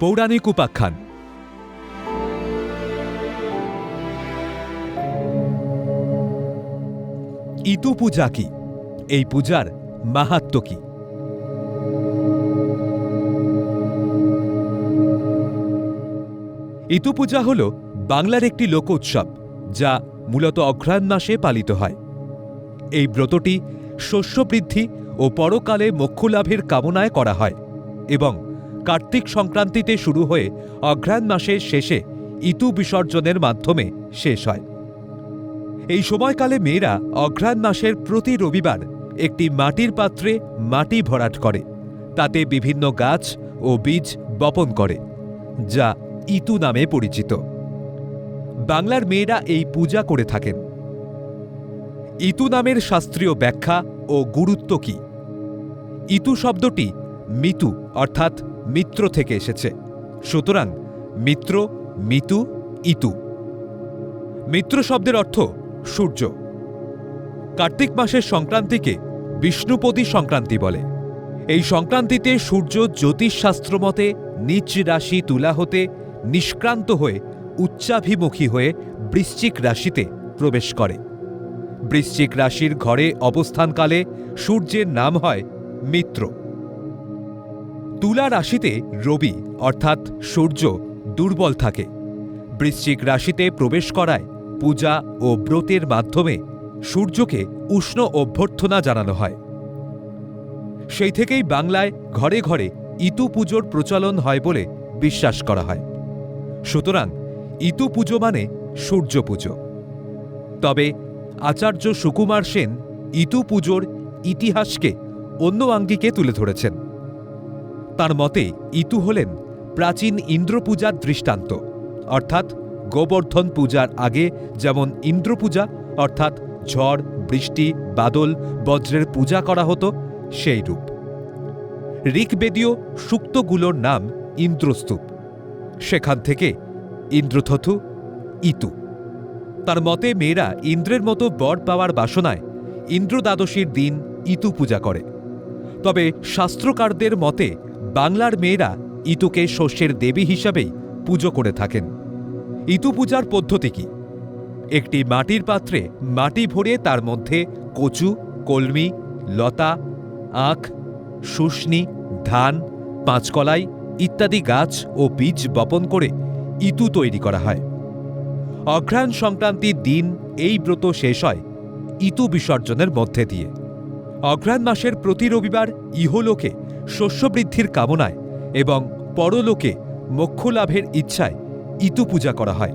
পৌরাণিক উপাখ্যান। ইতু পূজা কি? এই পূজার মাহাত্ম কি? ইতু পূজা হল বাংলার একটি লোক উৎসব, যা মূলত অঘ্রায়ণ মাসে পালিত হয়। এই ব্রতটি শস্য বৃদ্ধি ও পরকালে মোক্ষলাভের কামনায় করা হয় এবং কার্তিক সংক্রান্তিতে শুরু হয়ে অঘ্রায়ণ মাসের শেষে ইতু বিসর্জনের মাধ্যমে শেষ হয়। এই সময়কালে মেয়েরা অঘ্রায়ণ মাসের প্রতি রবিবার একটি মাটির পাত্রে মাটি ভরাট করে, তাতে বিভিন্ন গাছ ও বীজ বপন করে, যা ইতু নামে পরিচিত। বাংলার মেয়েরা এই পূজা করে থাকেন। ইতু নামের শাস্ত্রীয় ব্যাখ্যা ও গুরুত্ব কি? ইতু শব্দটি মিতু অর্থাৎ মিত্র থেকে এসেছে। সুতরাং মিত্র, মিতু, ইতু। মিত্র শব্দের অর্থ সূর্য। কার্তিক মাসের সংক্রান্তিকে বিষ্ণুপদী সংক্রান্তি বলে। এই সংক্রান্তিতে সূর্য জ্যোতিষশাস্ত্র মতে নিচ রাশি তুলা হতে নিষ্ক্রান্ত হয়ে উচ্চাভিমুখী হয়ে বৃশ্চিক রাশিতে প্রবেশ করে। বৃশ্চিক রাশির ঘরে অবস্থানকালে সূর্যের নাম হয় মিত্র। তুলা রাশিতে রবি, অর্থাৎ সূর্য, দুর্বল থাকে। বৃশ্চিক রাশিতে প্রবেশ করায় পূজা ও ব্রতের মাধ্যমে সূর্যকে উষ্ণ অভ্যর্থনা জানানো হয়। সেই থেকেই বাংলায় ঘরে ঘরে ইতু পুজোর প্রচলন হয় বলে বিশ্বাস করা হয়। সুতরাং ইতু পুজো মানে সূর্য পুজো। তবে আচার্য সুকুমার সেন ইতু পুজোর ইতিহাসকে অন্য আঙ্গিকে তুলে ধরেছেন। তার মতে, ইতু হলেন প্রাচীন ইন্দ্রপূজার দৃষ্টান্ত। অর্থাৎ গোবর্ধন পূজার আগে যেমন ইন্দ্রপূজা, অর্থাৎ ঝড়, বৃষ্টি, বাদল, বজ্রের পূজা করা হতো, সেই রূপ। ঋকবেদীয় সুক্তগুলোর নাম ইন্দ্রস্তূপ। সেখান থেকে ইন্দ্রথথু ইতু। তার মতে, মেয়েরা ইন্দ্রের মতো বর পাওয়ার বাসনায় ইন্দ্র দ্বাদশীর দিন ইতু পূজা করে। তবে শাস্ত্রকারদের মতে বাংলার মেয়েরা ইতুকে শস্যের দেবী হিসাবেই পুজো করে থাকেন। ইতু পূজার পদ্ধতি কি? একটি মাটির পাত্রে মাটি ভরে তার মধ্যে কচু, কলমি, লতা, আখ শুষ্নি ধান, পাঁচকলাই ইত্যাদি গাছ ও বীজ বপন করে ইতু তৈরি করা হয়। অঘ্রায়ণ সংক্রান্তির দিন এই ব্রত শেষ হয় ইতু বিসর্জনের মধ্যে দিয়ে। অঘ্রায়ণ মাসের প্রতি রবিবার ইহলোকে শস্যবৃদ্ধির কামনায় এবং পরলোকে মোক্ষ লাভের ইচ্ছায় ইতু পূজা করা হয়।